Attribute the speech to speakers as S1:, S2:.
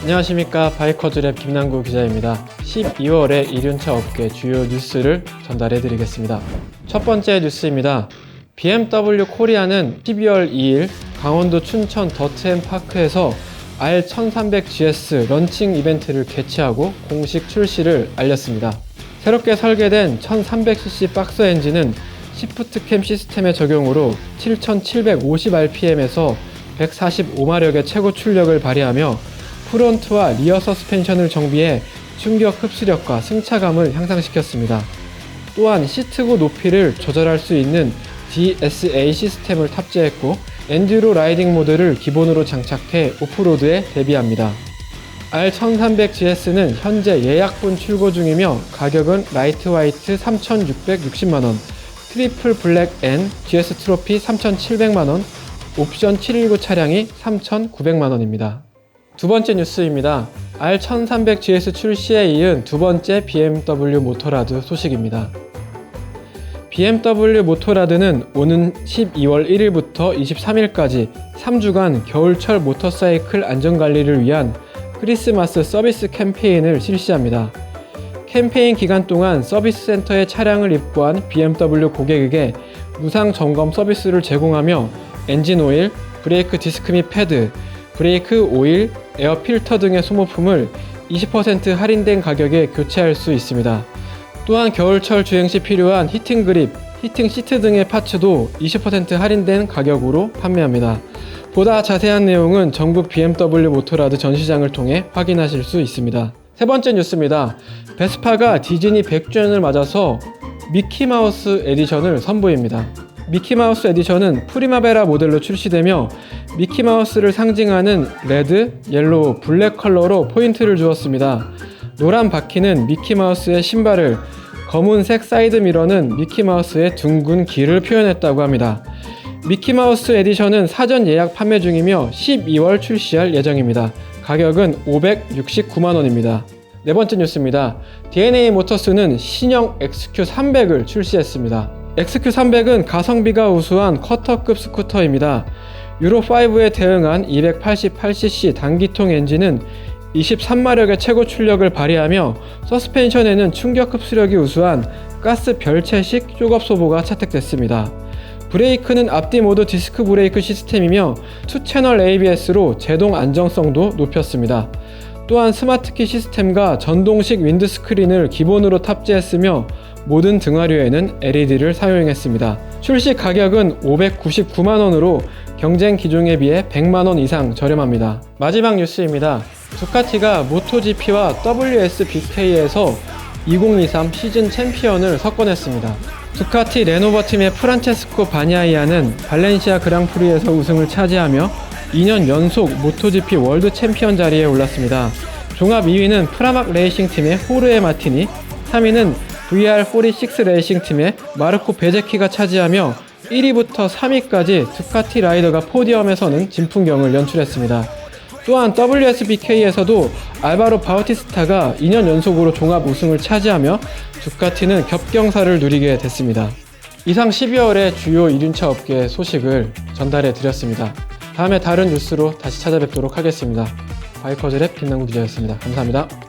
S1: 안녕하십니까 바이커즈랩 김남구 기자입니다. 12월의 1륜차 업계 주요 뉴스를 전달해 드리겠습니다. 첫 번째 뉴스입니다. BMW 코리아는 12월 2일 강원도 춘천 더트앤파크에서 R1300GS 런칭 이벤트를 개최하고 공식 출시를 알렸습니다. 새롭게 설계된 1300cc 박스 엔진은 시프트캠 시스템의 적용으로 7750rpm에서 145마력의 최고 출력을 발휘하며 프론트와 리어 서스펜션을 정비해 충격 흡수력과 승차감을 향상시켰습니다. 또한 시트고 높이를 조절할 수 있는 DSA 시스템을 탑재했고 엔듀로 라이딩 모드를 기본으로 장착해 오프로드에 대비합니다. R1300GS는 현재 예약분 출고 중이며 가격은 라이트 화이트 3,660만원, 트리플 블랙 N GS 트로피 3,700만원, 옵션 719 차량이 3,900만원입니다. 두 번째 뉴스입니다. R1300GS 출시에 이은 두 번째 BMW 모토라드 소식입니다. BMW 모토라드는 오는 12월 1일부터 23일까지 3주간 겨울철 모터사이클 안전관리를 위한 크리스마스 서비스 캠페인을 실시합니다. 캠페인 기간 동안 서비스 센터에 차량을 입고한 BMW 고객에게 무상 점검 서비스를 제공하며 엔진 오일, 브레이크 디스크 및 패드, 브레이크 오일, 에어 필터 등의 소모품을 20% 할인된 가격에 교체할 수 있습니다. 또한 겨울철 주행 시 필요한 히팅 그립, 히팅 시트 등의 파츠도 20% 할인된 가격으로 판매합니다. 보다 자세한 내용은 전국 BMW 모토라드 전시장을 통해 확인하실 수 있습니다. 세 번째 뉴스입니다. 베스파가 디즈니 100주년을 맞아서 미키마우스 에디션을 선보입니다. 미키마우스 에디션은 프리마베라 모델로 출시되며 미키마우스를 상징하는 레드, 옐로우, 블랙 컬러로 포인트를 주었습니다. 노란 바퀴는 미키마우스의 신발을, 검은색 사이드 미러는 미키마우스의 둥근 귀를 표현했다고 합니다. 미키마우스 에디션은 사전 예약 판매 중이며 12월 출시할 예정입니다. 가격은 569만원입니다. 네 번째 뉴스입니다. DNA 모터스는 신형 XQ300을 출시했습니다. XQ300은 가성비가 우수한 쿼터급 스쿠터입니다. 유로5에 대응한 288cc 단기통 엔진은 23마력의 최고 출력을 발휘하며 서스펜션에는 충격 흡수력이 우수한 가스 별채식 쇼업 소보가 채택됐습니다. 브레이크는 앞뒤 모두 디스크 브레이크 시스템이며 2채널 ABS로 제동 안정성도 높였습니다. 또한 스마트키 시스템과 전동식 윈드스크린을 기본으로 탑재했으며 모든 등하류에는 LED를 사용했습니다. 출시 가격은 599만원으로 경쟁 기종에 비해 100만원 이상 저렴합니다. 마지막 뉴스입니다. 두카티가 모토GP와 WSBK에서 2023 시즌 챔피언을 석권했습니다. 두카티 레노버 팀의 프란체스코 바니아이아는 발렌시아 그랑프리에서 우승을 차지하며 2년 연속 모토GP 월드 챔피언 자리에 올랐습니다. 종합 2위는 프라막 레이싱 팀의 호르에 마티니, 3위는 VR46 레이싱 팀의 마르코 베제키가 차지하며 1위부터 3위까지 두카티 라이더가 포디엄에서는 진풍경을 연출했습니다. 또한 WSBK에서도 알바로 바우티스타가 2년 연속으로 종합 우승을 차지하며 두카티는 겹경사를 누리게 됐습니다. 이상 12월의 주요 1륜차 업계 소식을 전달해 드렸습니다. 다음에 다른 뉴스로 다시 찾아뵙도록 하겠습니다. 바이커즈랩 김남구 기자였습니다. 감사합니다.